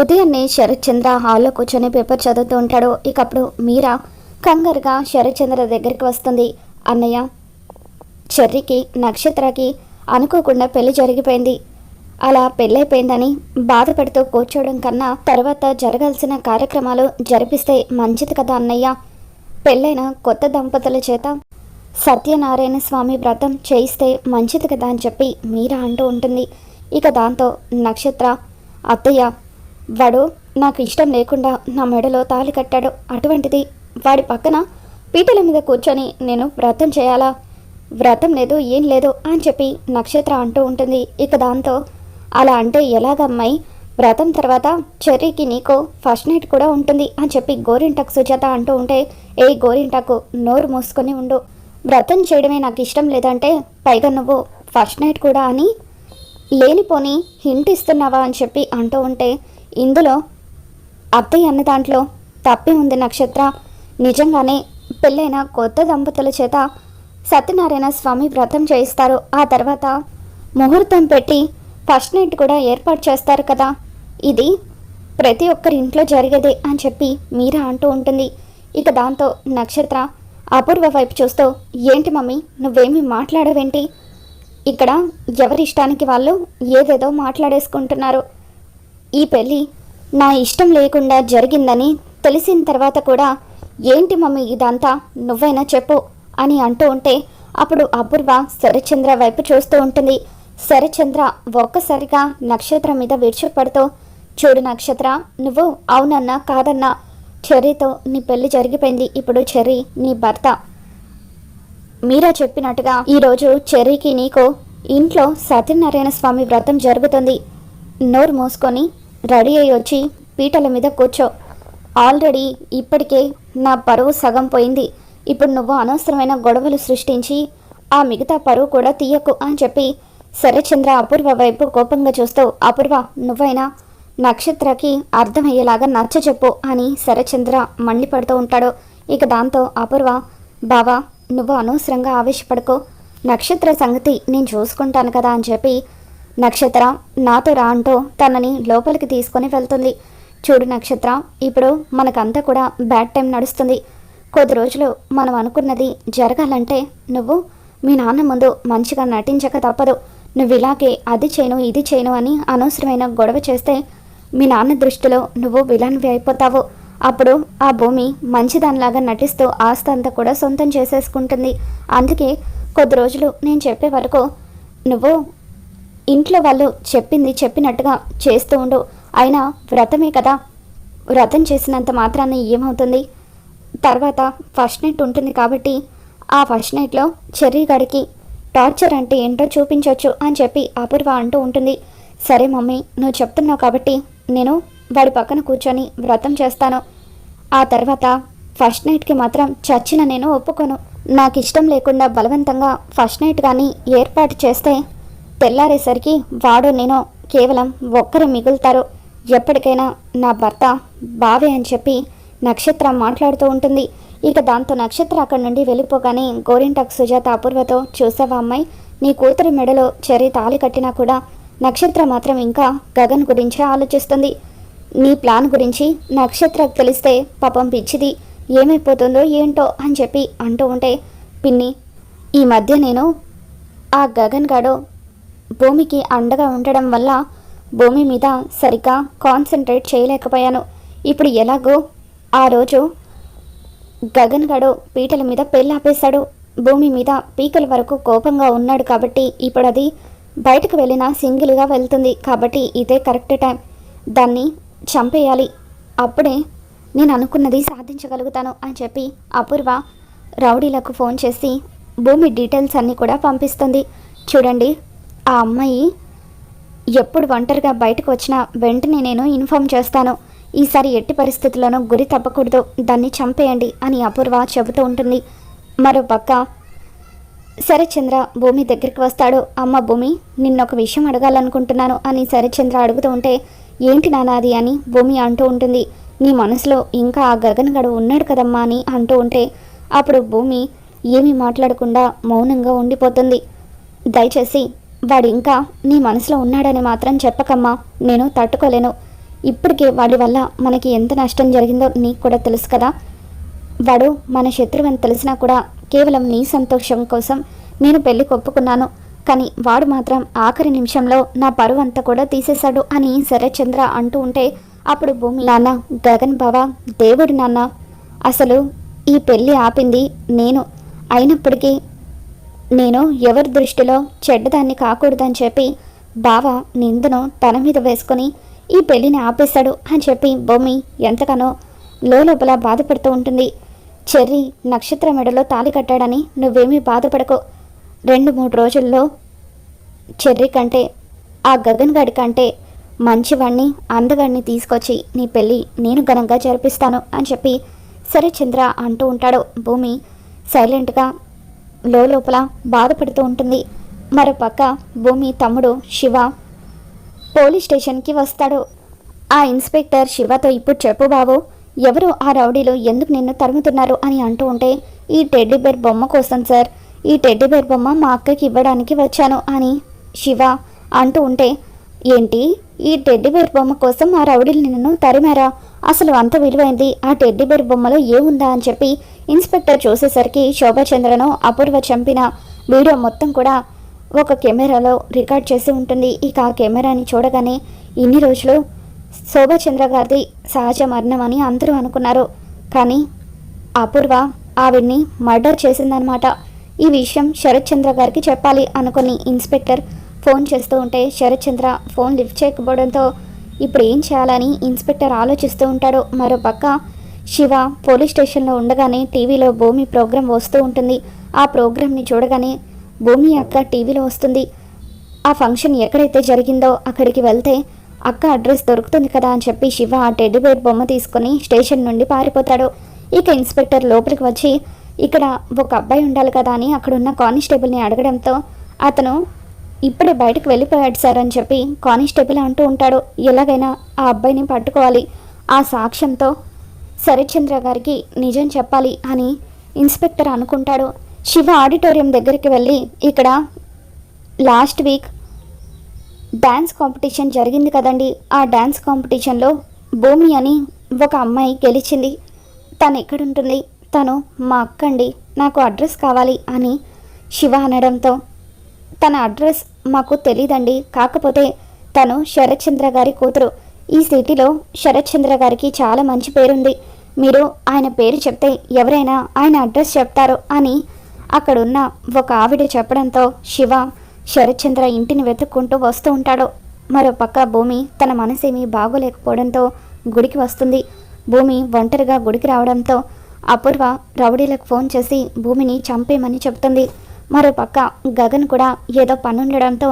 ఉదయాన్నే శరత్చంద్ర హాల్లో కూర్చొని పేపర్ చదువుతూ ఉంటాడు. ఇక అప్పుడు మీరా కంగారుగా శరత్చంద్ర దగ్గరికి వస్తుంది. అన్నయ్య చెర్రికి నక్షత్రకి అనుకోకుండా పెళ్ళి జరిగిపోయింది. అలా పెళ్ళైపోయిందని బాధపడుతూ కూర్చోవడం కన్నా తర్వాత జరగాల్సిన కార్యక్రమాలు జరిపిస్తే మంచిది కదా అన్నయ్య. పెళ్ళైన కొత్త దంపతుల చేత సత్యనారాయణ స్వామి వ్రతం చేయిస్తే మంచిది కదా అని చెప్పి మీరా అంటూ ఉంటుంది. ఇక దాంతో నక్షత్ర అత్తయ్య వాడు నాకు ఇష్టం లేకుండా నా మెడలో తాళి కట్టాడు. అటువంటిది వాడి పక్కన పీటల మీద కూర్చొని నేను వ్రతం చేయాలా? వ్రతం లేదు ఏం లేదు అని చెప్పి నక్షత్ర అంటూ ఉంటుంది. ఇక దాంతో అలా అంటే ఎలాగమ్మాయి? వ్రతం తర్వాత చెర్రీకి నీకు ఫస్ట్ నైట్ కూడా ఉంటుంది అని చెప్పి గోరింటాకు సుజాత అంటూ ఉంటే ఏ గోరింటాకు నోరు మూసుకొని ఉండు. వ్రతం చేయడమే నాకు ఇష్టం లేదంటే పైగా నువ్వు ఫస్ట్ నైట్ కూడా అని లేనిపోని హింట్ ఇస్తున్నావా అని చెప్పి అంటూ ఉంటే ఇందులో అత్తయ్య అన్న దాంట్లో తప్పి ఉంది నక్షత్ర. నిజంగానే పెళ్ళైన కొత్త దంపతుల చేత సత్యనారాయణ స్వామి వ్రతం చేయిస్తారు. ఆ తర్వాత ముహూర్తం పెట్టి ఫస్ట్ నైట్ కూడా ఏర్పాటు చేస్తారు కదా. ఇది ప్రతి ఒక్కరి ఇంట్లో జరిగేదే అని చెప్పి మీరా అంటూ ఉంటుంది. ఇక దాంతో నక్షత్ర అపూర్వ వైపు చూస్తూ ఏంటి మమ్మీ నువ్వేమీ మాట్లాడవేంటి? ఇక్కడ ఎవరి ఇష్టానికి వాళ్ళు ఏదేదో మాట్లాడేసుకుంటున్నారు. ఈ పెళ్ళి నా ఇష్టం లేకుండా జరిగిందని తెలిసిన తర్వాత కూడా ఏంటి మమ్మీ ఇదంతా? నువ్వైనా చెప్పు అని అంటూ ఉంటే అప్పుడు అపూర్వ శరచంద్ర వైపు చూస్తూ ఉంటుంది. శరచంద్ర ఒక్కసారిగా నక్షత్రం మీద విడిచిపడుతూ చూడు నక్షత్ర నువ్వు అవునన్నా కాదన్నా చెర్రీతో నీ పెళ్ళి జరిగిపోయింది. ఇప్పుడు చెర్రీ నీ భర్త. మీరా చెప్పినట్టుగా ఈరోజు చెర్రీకి నీకు ఇంట్లో సత్యనారాయణ స్వామి వ్రతం జరుగుతుంది. నోరు మూసుకొని రెడీ అయ్యి వచ్చి పీటల మీద కూర్చో. ఆల్రెడీ ఇప్పటికే నా పరువు సగం పోయింది. ఇప్పుడు నువ్వు అనవసరమైన గొడవలు సృష్టించి ఆ మిగతా పరువు కూడా తీయకు అని చెప్పి శరచంద్ర అపూర్వ వైపు కోపంగా చూస్తూ అపూర్వ నువ్వైనా నక్షత్రకి అర్థమయ్యేలాగా నచ్చ చెప్పు అని శరచంద్ర మండిపడుతూ ఉంటాడు. ఇక దాంతో అపూర్వ బావా నువ్వు అనవసరంగా ఆవేశపడుకో. నక్షత్ర సంగతి నేను చూసుకుంటాను కదా అని చెప్పి నక్షత్ర నాతో రా అంటూ తనని లోపలికి తీసుకొని వెళ్తుంది. చూడు నక్షత్ర ఇప్పుడు మనకంతా కూడా బ్యాడ్ టైం నడుస్తుంది. కొద్ది రోజులు మనం అనుకున్నది జరగాలంటే నువ్వు మీ నాన్న ముందు మంచిగా నటించక తప్పదు. నువ్వు ఇలాగే అది చేయను ఇది చేయను అని అనవసరమైన గొడవ చేస్తే మీ నాన్న దృష్టిలో నువ్వు విలన్వి అయిపోతావు. అప్పుడు ఆ భూమి మంచిదానిలాగా నటిస్తూ ఆస్తి అంతా కూడా సొంతం చేసేసుకుంటుంది. అందుకే కొద్ది రోజులు నేను చెప్పే వరకు నువ్వు ఇంట్లో వాళ్ళు చెప్పింది చెప్పినట్టుగా చేస్తూ ఉండు. అయినా వ్రతమే కదా. వ్రతం చేసినంత మాత్రాన్ని ఏమవుతుంది? తర్వాత ఫస్ట్ నైట్ ఉంటుంది కాబట్టి ఆ ఫస్ట్ నైట్లో చెర్రీ గడికి టార్చర్ అంటే ఏంటో చూపించవచ్చు అని చెప్పి అపూర్వ అంటూ ఉంటుంది. సరే మమ్మీ నువ్వు చెప్తున్నావు కాబట్టి నేను వాడి పక్కన కూర్చొని వ్రతం చేస్తాను. ఆ తర్వాత ఫస్ట్ నైట్కి మాత్రం చచ్చిన నేను ఒప్పుకోను. నాకు ఇష్టం లేకుండా బలవంతంగా ఫస్ట్ నైట్ కానీ ఏర్పాటు చేస్తే తెల్లారేసరికి వాడు నేను కేవలం ఒక్కరు మిగులుతారు. ఎప్పటికైనా నా భర్త బావే అని చెప్పి నక్షత్ర మాట్లాడుతూ ఉంటుంది. ఇక దాంతో నక్షత్ర అక్కడి నుండి వెళ్ళిపోగానే గోరింటాకు సుజాత అపూర్వతో చూసావా అమ్మాయి నీ కూతురి మెడలో చెరి తాళి కట్టినా కూడా నక్షత్ర మాత్రం ఇంకా గగన్ గురించే ఆలోచిస్తుంది. నీ ప్లాన్ గురించి నక్షత్రకు తెలిస్తే పాపం పిచ్చిది ఏమైపోతుందో ఏంటో అని చెప్పి అంటూ ఉంటే పిన్ని ఈ మధ్య నేను ఆ గగన్ గాడు భూమికి అండగా ఉండడం వల్ల భూమి మీద సరిగ్గా కాన్సన్ట్రేట్ చేయలేకపోయాను. ఇప్పుడు ఎలాగో ఆ రోజు గగన్ గడు పీటల మీద పెళ్ళాపేశాడు. భూమి మీద పీకల వరకు కోపంగా ఉన్నాడు కాబట్టి ఇప్పుడు అది బయటకు వెళ్ళినా సింగిల్గా వెళ్తుంది కాబట్టి ఇదే కరెక్ట్ టైం. దాన్ని చంపేయాలి. అప్పుడే నేను అనుకున్నది సాధించగలుగుతాను అని చెప్పి అపూర్వ రౌడీలకు ఫోన్ చేసి భూమి డీటెయిల్స్ అన్నీ కూడా పంపిస్తుంది. చూడండి ఆ అమ్మాయి ఎప్పుడు ఒంటరిగా బయటకు వచ్చినా వెంటనే నేను ఇన్ఫామ్ చేస్తాను. ఈసారి ఎట్టి పరిస్థితుల్లోనూ గురి తప్పకూడదు. దాన్ని చంపేయండి అని అపూర్వ చెబుతూ ఉంటుంది. మరో పక్క శరచంద్ర భూమి దగ్గరికి వస్తాడు. అమ్మ భూమి నిన్నొక విషయం అడగాలనుకుంటున్నాను అని శరచంద్ర అడుగుతూ ఉంటే ఏంటి నానాది అని భూమి అంటూ ఉంటుంది. నీ మనసులో ఇంకా ఆ గగన్ గడు ఉన్నాడు కదమ్మా అని అంటూ ఉంటే అప్పుడు భూమి ఏమీ మాట్లాడకుండా మౌనంగా ఉండిపోతుంది. దయచేసి వాడు ఇంకా నీ మనసులో ఉన్నాడని మాత్రం చెప్పకమ్మా నేను తట్టుకోలేను. ఇప్పటికే వాడి వల్ల మనకి ఎంత నష్టం జరిగిందో నీకు కూడా తెలుసు కదా. వాడు మన శత్రువు అని తెలిసినా కూడా కేవలం నీ సంతోషం కోసం నేను పెళ్ళి ఒప్పుకున్నాను కానీ వాడు మాత్రం ఆఖరి నిమిషంలో నా పరువు అంతా కూడా తీసేశాడు అని శరత్చంద్ర అంటూ ఉంటే అప్పుడు భూమి నాన్న గగన్ బావ దేవుడు నాన్న అసలు ఈ పెళ్ళి ఆపింది నేను. అయినప్పటికీ నేను ఎవరి దృష్టిలో చెడ్డదాన్ని కాకూడదని చెప్పి బావ నిందను తన మీద వేసుకొని ఈ పెళ్ళిని ఆపేశాడు అని చెప్పి భూమి ఎంతగానో లోపల బాధపడుతూ ఉంటుంది. చెర్రి నక్షత్ర మెడలో తాళి కట్టాడని నువ్వేమీ బాధపడకు. రెండు మూడు రోజుల్లో చెర్రి కంటే ఆ గగన్ గడి కంటే మంచివాణ్ణి అందగాడిని తీసుకొచ్చి నీ పెళ్ళి నేను ఘనంగా జరిపిస్తాను అని చెప్పి సరే చంద్ర అంటూ ఉంటాడు. భూమి సైలెంట్గా లోపల బాధపడుతూ ఉంటుంది. మరోపక్క భూమి తమ్ముడు శివ పోలీస్ స్టేషన్కి వస్తాడు. ఆ ఇన్స్పెక్టర్ శివతో ఇప్పుడు చెప్పు బాబు ఎవరు ఆ రౌడీలు ఎందుకు నిన్ను తరుముతున్నారు అని అంటూ ఉంటే ఈ టెడ్డీ బేర్ బొమ్మ కోసం సార్ ఈ టెడ్డీ బేర్ బొమ్మ మా అక్కకి ఇవ్వడానికి వచ్చాను అని శివ అంటూ ఉంటే ఏంటి? ఈ టెడ్డీ బేర్ బొమ్మ కోసం ఆ రౌడీలు నిన్ను తరిమారా? అసలు అంత విలువైంది ఆ టెడ్డిబేర్ బొమ్మలో ఏముందా అని చెప్పి ఇన్స్పెక్టర్ చూసేసరికి శోభచంద్రను అపూర్వ చంపిన వీడియో మొత్తం కూడా ఒక కెమెరాలో రికార్డ్ చేసి ఉంటుంది. ఇక ఆ కెమెరాని చూడగానే ఇన్ని రోజులు శోభచంద్ర గారిది సహజ మరణం అని అందరూ అనుకున్నారు. కానీ అపూర్వ ఆవిడ్ని మర్డర్ చేసిందనమాట ఈ విషయం శరత్ చంద్ర గారికి చెప్పాలి అనుకుని ఇన్స్పెక్టర్ ఫోన్ చేస్తూ ఉంటే శరత్ చంద్ర ఫోన్ లిఫ్ట్ చేయకపోవడంతో ఇప్పుడు ఏం చేయాలని ఇన్స్పెక్టర్ ఆలోచిస్తూ ఉంటాడో మరో పక్క శివ పోలీస్ స్టేషన్లో ఉండగానే టీవీలో భూమి ప్రోగ్రాం వస్తూ ఉంటుంది. ఆ ప్రోగ్రాంని చూడగానే భూమి అక్క టీవీలో వస్తుంది. ఆ ఫంక్షన్ ఎక్కడైతే జరిగిందో అక్కడికి వెళ్తే అక్క అడ్రస్ దొరుకుతుంది కదా అని చెప్పి శివ ఆ టెడ్డిబేర్ బొమ్మ తీసుకొని స్టేషన్ నుండి పారిపోతాడు. ఇక ఇన్స్పెక్టర్ లోపలికి వచ్చి ఇక్కడ ఒక అబ్బాయి ఉండాలి కదా అని అక్కడున్న కానిస్టేబుల్ని అడగడంతో అతను ఇప్పుడే బయటకు వెళ్ళిపోయాడు సార్ అని చెప్పి కానిస్టేబుల్ అంటూ ఉంటాడు. ఎలాగైనా ఆ అబ్బాయిని పట్టుకోవాలి. ఆ సాక్ష్యంతో శరత్చంద్ర గారికి నిజం చెప్పాలి అని ఇన్స్పెక్టర్ అనుకుంటాడు. శివ ఆడిటోరియం దగ్గరికి వెళ్ళి ఇక్కడ లాస్ట్ వీక్ డ్యాన్స్ కాంపిటీషన్ జరిగింది కదండి. ఆ డ్యాన్స్ కాంపిటీషన్లో భూమి అని ఒక అమ్మాయి గెలిచింది. తను ఎక్కడుంటుంది? తను మా అక్కండి. నాకు అడ్రస్ కావాలి అని శివ అనడంతో తన అడ్రస్ మాకు తెలీదండి. కాకపోతే తను శరత్చంద్ర గారి కూతురు. ఈ సిటీలో శరత్చంద్ర గారికి చాలా మంచి పేరుంది. మీరు ఆయన పేరు చెప్తే ఎవరైనా ఆయన అడ్రస్ చెప్తారు అని అక్కడున్న ఒక ఆవిడ చెప్పడంతో శివ శరత్చంద్ర ఇంటిని వెతుక్కుంటూ వస్తూ ఉంటాడు. మరో పక్క భూమి తన మనసేమీ బాగోలేకపోవడంతో గుడికి వస్తుంది. భూమి ఒంటరిగా గుడికి రావడంతో అపూర్వ రౌడీలకు ఫోన్ చేసి భూమిని చంపేమని చెప్తుంది మరో పక్క గగన్ కూడా ఏదో పనుండడంతో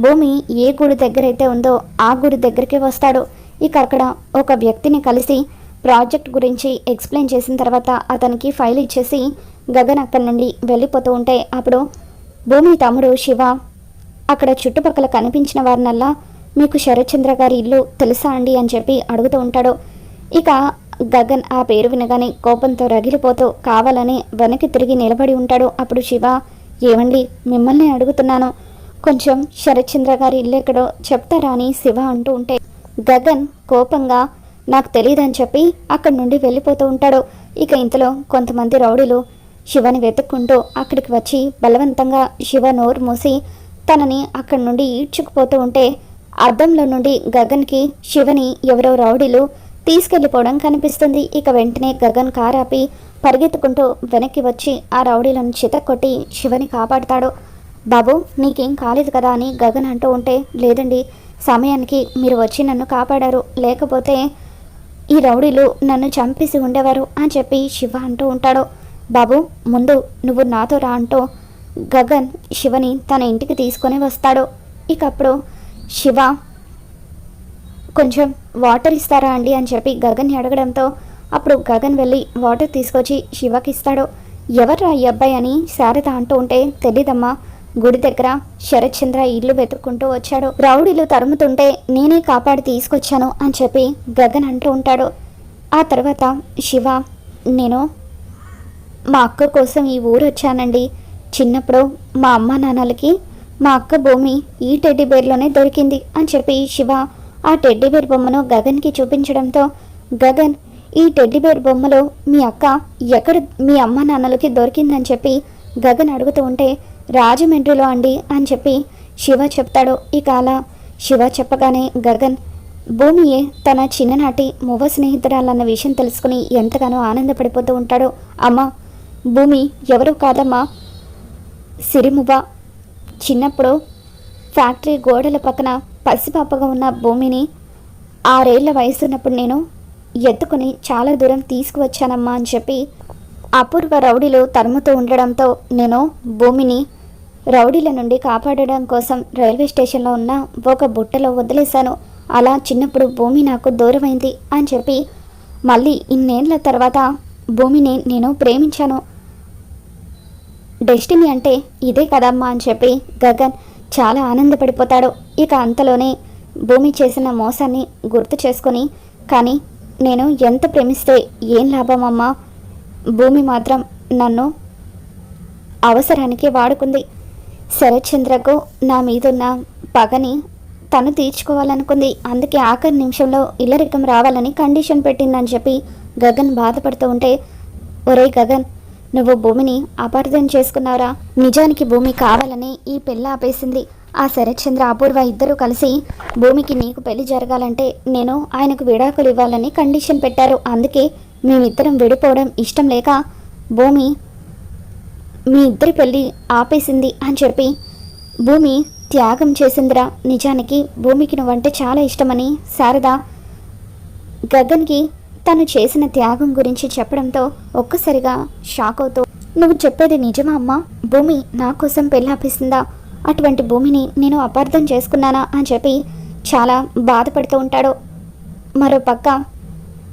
భూమి ఏ గుడి దగ్గరైతే ఉందో ఆ గుడి దగ్గరికి వస్తాడు. ఇక అక్కడ ఒక వ్యక్తిని కలిసి ప్రాజెక్ట్ గురించి ఎక్స్ప్లెయిన్ చేసిన తర్వాత అతనికి ఫైల్ ఇచ్చేసి గగన్ అక్కడి నుండి వెళ్ళిపోతూ ఉంటే అప్పుడు భూమి తమ్ముడు శివ అక్కడ చుట్టుపక్కల కనిపించిన వారినల్లా మీకు శరత్చంద్ర గారి ఇల్లు తెలుసా అండి? అని చెప్పి అడుగుతూ ఉంటాడు. ఇక గగన్ ఆ పేరు వినగానే కోపంతో రగిలిపోతూ కావాలని వెనక్కి తిరిగి నిలబడి ఉంటాడు. అప్పుడు శివ ఏమండి మిమ్మల్ని అడుగుతున్నాను. కొంచెం శరత్చంద్ర గారి ఇల్లు ఎక్కడో చెప్తారా అని శివ అంటూ ఉంటే గగన్ కోపంగా నాకు తెలియదని చెప్పి అక్కడి నుండి వెళ్ళిపోతూ ఉంటాడు. ఇక ఇంతలో కొంతమంది రౌడీలు శివని వెతుక్కుంటూ అక్కడికి వచ్చి బలవంతంగా శివ నోరు మూసి తనని అక్కడి నుండి ఈడ్చుకుపోతూ ఉంటే అద్దంలో నుండి గగన్కి శివని ఎవరో రౌడీలు తీసుకెళ్ళిపోవడం కనిపిస్తుంది. ఇక వెంటనే గగన్ కారాపి పరిగెత్తుకుంటూ వెనక్కి వచ్చి ఆ రౌడీలను చితక్కొట్టి శివని కాపాడుతాడు. బాబు నీకేం కాలేదు కదా అని గగన్ అంటూ ఉంటే లేదండి సమయానికి మీరు వచ్చి నన్ను కాపాడారు. లేకపోతే ఈ రౌడీలు నన్ను చంపేసి ఉండేవారు అని చెప్పి శివ అంటూ ఉంటాడు. బాబు ముందు నువ్వు నాతో రా అంటూ గగన్ శివని తన ఇంటికి తీసుకొని వస్తాడు. ఇకప్పుడు శివ కొంచెం వాటర్ ఇస్తారా అండి అని చెప్పి గగన్ని అడగడంతో అప్పుడు గగన్ వెళ్ళి వాటర్ తీసుకొచ్చి శివకి ఇస్తాడు ఎవర్రా ఈ అబ్బాయి అని శారద అంటూ ఉంటే తెలీదమ్మా. గుడి దగ్గర శరత్చంద్ర ఇల్లు వెతుక్కుంటూ వచ్చాడు. రౌడీలు తరుముతుంటే నేనే కాపాడి తీసుకొచ్చాను అని చెప్పి గగన్ అంటూ ఉంటాడు. ఆ తర్వాత శివ నేను మా అక్క కోసం ఈ ఊరు వచ్చానండి. చిన్నప్పుడు మా అమ్మ నాన్నలకి మా అక్క భూమి ఈ టెడ్డీ బేర్లోనే దొరికింది అని చెప్పి శివ ఆ టెడ్డీబేర్ బొమ్మను గగన్కి చూపించడంతో గగన్ ఈ టెడ్డీబేర్ బొమ్మలో మీ అక్క ఎక్కడ మీ అమ్మ నాన్నలకి దొరికిందని చెప్పి గగన్ అడుగుతూ ఉంటే రాజమండ్రిలో అండి అని చెప్పి శివ చెప్తాడు. ఇక అలా శివ చెప్పగానే గగన్ భూమియే తన చిన్ననాటి మువ్వ స్నేహితురాలన్న విషయం తెలుసుకుని ఎంతగానో ఆనందపడిపోతూ ఉంటాడో. అమ్మ భూమి ఎవరో కాదమ్మా? సిరిమువ్వ చిన్నప్పుడు ఫ్యాక్టరీ గోడల పక్కన పసిపాపగా ఉన్న భూమిని ఆరేళ్ళ వయసున్నప్పుడు నేను ఎత్తుకుని చాలా దూరం తీసుకువచ్చానమ్మా అని చెప్పి అపూర్వ రౌడీలు తరుముతూ ఉండడంతో నేను భూమిని రౌడీల నుండి కాపాడడం కోసం రైల్వే స్టేషన్లో ఉన్న ఒక బుట్టలో వదిలేశాను. అలా చిన్నప్పుడు భూమి నాకు దూరమైంది అని చెప్పి మళ్ళీ ఇన్నేళ్ళ తర్వాత భూమిని నేను ప్రేమించాను. డెస్టినీ అంటే ఇదే కదమ్మా అని చెప్పి గగన్ చాలా ఆనందపడిపోతాడు. ఇక అంతలోనే భూమి చేసిన మోసాన్ని గుర్తు చేసుకొని కానీ నేను ఎంత ప్రేమిస్తే ఏం లాభమమ్మా? భూమి మాత్రం నన్ను అవసరానికి వాడుకుంది. శరత్చంద్రకు నా మీదున్న పగని తను తీర్చుకోవాలనుకుంది. అందుకే ఆఖరి నిమిషంలో ఇల్లరికం రావాలని కండిషన్ పెట్టిందని చెప్పి గగన్ బాధపడుతూ ఉంటే ఒరే గగన్ నువ్వు భూమిని అపార్థం చేసుకున్నారా? నిజానికి భూమి కావాలని ఈ పెళ్ళ ఆపేసింది. ఆ శరత్చంద్ర అపూర్వ ఇద్దరూ కలిసి భూమికి నీకు పెళ్ళి జరగాలంటే నేను ఆయనకు విడాకులు ఇవ్వాలని కండిషన్ పెట్టారు. అందుకే మేమిద్దరం విడిపోవడం ఇష్టం లేక భూమి మీ ఇద్దరి పెళ్ళి ఆపేసింది అని చెప్పి భూమి త్యాగం చేసిందిరా. నిజానికి భూమికి నువ్వంటే చాలా ఇష్టమని శారద గగన్కి తను చేసిన త్యాగం గురించి చెప్పడంతో ఒక్కసారిగా షాక్ అవుతూ నువ్వు చెప్పేది నిజమా అమ్మా? భూమి నా కోసం పెళ్ళాపిస్తుందా అటువంటి భూమిని నేను అపార్థం చేసుకున్నానా? అని చెప్పి చాలా బాధపడుతూ ఉంటాడు. మరో పక్క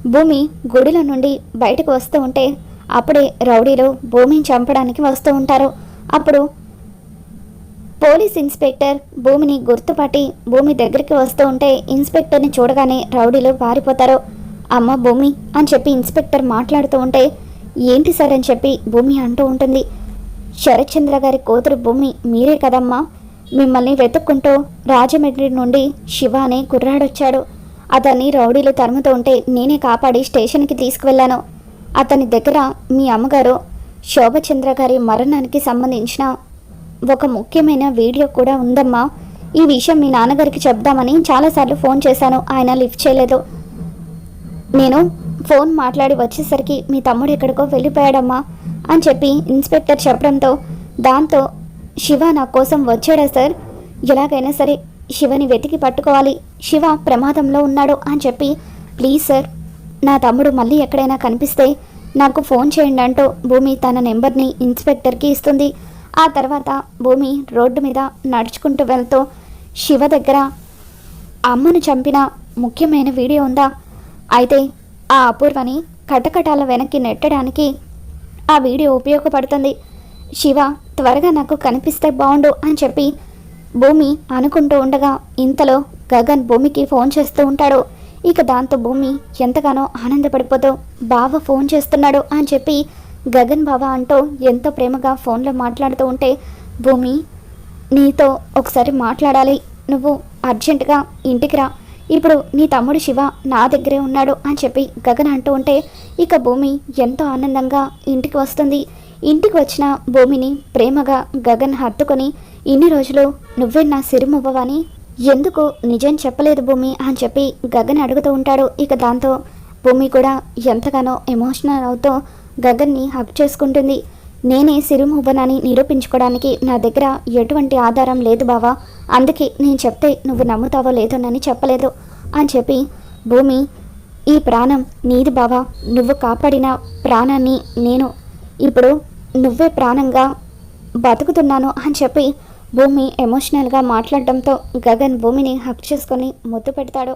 భూమి గుడిలో నుండి బయటకు వస్తూ ఉంటే అప్పుడే రౌడీలు భూమిని చంపడానికి వస్తూ ఉంటారు. అప్పుడు పోలీస్ ఇన్స్పెక్టర్ భూమిని గుర్తుపట్టి భూమి దగ్గరికి వస్తూ ఉంటే ఇన్స్పెక్టర్ని చూడగానే రౌడీలు పారిపోతారు. అమ్మ భూమి అని చెప్పి ఇన్స్పెక్టర్ మాట్లాడుతూ ఉంటే ఏంటి సార్ అని చెప్పి భూమి అంటూ ఉంటుంది. శరత్చంద్ర గారి కూతురు భూమి మీరే కదమ్మా. మిమ్మల్ని వెతుక్కుంటూ రాజమండ్రి నుండి శివ అనే కుర్రాడొచ్చాడు. అతన్ని రౌడీలు తరుముతూ ఉంటే నేనే కాపాడి స్టేషన్కి తీసుకువెళ్ళాను. అతని దగ్గర మీ అమ్మగారు శోభచంద్ర గారి మరణానికి సంబంధించిన ఒక ముఖ్యమైన వీడియో కూడా ఉందమ్మా. ఈ విషయం మీ నాన్నగారికి చెప్దామని చాలాసార్లు ఫోన్ చేశాను. ఆయన లిఫ్ట్ చేయలేదు. నేను ఫోన్ మాట్లాడి వచ్చేసరికి మీ తమ్ముడు ఎక్కడికో వెళ్ళిపోయాడమ్మా అని చెప్పి ఇన్స్పెక్టర్ చెప్పడంతో దాంతో శివ నా కోసం వచ్చాడా సార్? ఎలాగైనా సరే శివని వెతికి పట్టుకోవాలి. శివ ప్రమాదంలో ఉన్నాడు అని చెప్పి ప్లీజ్ సార్ నా తమ్ముడు మళ్ళీ ఎక్కడైనా కనిపిస్తే నాకు ఫోన్ చేయండి అంటూ భూమి తన నెంబర్ని ఇన్స్పెక్టర్కి ఇస్తుంది. ఆ తర్వాత భూమి రోడ్డు మీద నడుచుకుంటూ వెళ్తూ శివ దగ్గర అమ్మను చంపిన ముఖ్యమైన వీడియో ఉందా? అయితే ఆ అపూర్వని కటకటాల వెనక్కి నెట్టడానికి ఆ వీడియో ఉపయోగపడుతుంది. శివ త్వరగా నాకు కనిపిస్తే బాగుండు అని చెప్పి భూమి అనుకుంటూ ఉండగా ఇంతలో గగన్ భూమికి ఫోన్ చేస్తూ ఉంటాడు. ఇక దాంతో భూమి ఎంతగానో ఆనందపడిపోతూ బావ ఫోన్ చేస్తున్నాడు అని చెప్పి గగన్ బావ అంటూ ఎంతో ప్రేమగా ఫోన్లో మాట్లాడుతూ ఉంటే భూమి నీతో ఒకసారి మాట్లాడాలి. నువ్వు అర్జెంటుగా ఇంటికి రా. ఇప్పుడు నీ తమ్ముడు శివ నా దగ్గరే ఉన్నాడు అని చెప్పి గగన్ అంటూ ఉంటే ఇక భూమి ఎంతో ఆనందంగా ఇంటికి వస్తుంది. ఇంటికి వచ్చిన భూమిని ప్రేమగా గగన్ హత్తుకొని ఇన్ని రోజులు నువ్వే నా సిరిమువ్వవని ఎందుకు నిజం చెప్పలేదు భూమి అని చెప్పి గగన్ అడుగుతూ ఉంటాడు. ఇక దాంతో భూమి కూడా ఎంతగానో ఎమోషనల్ అవుతూ గగన్ని హక్ చేసుకుంటుంది. నేనే సిరిమువ్వనని నిరూపించుకోవడానికి నా దగ్గర ఎటువంటి ఆధారం లేదు బావా. అందుకే నేను చెప్తే నువ్వు నమ్ముతావో లేదోనని చెప్పలేదు అని చెప్పి భూమి ఈ ప్రాణం నీది బావా. నువ్వు కాపాడిన ప్రాణాన్ని నేను ఇప్పుడు నువ్వే ప్రాణంగా బతుకుతున్నాను అని చెప్పి భూమి ఎమోషనల్గా మాట్లాడడంతో గగన్ భూమిని హక్ చేసుకొని ముద్దు పెడతాడు.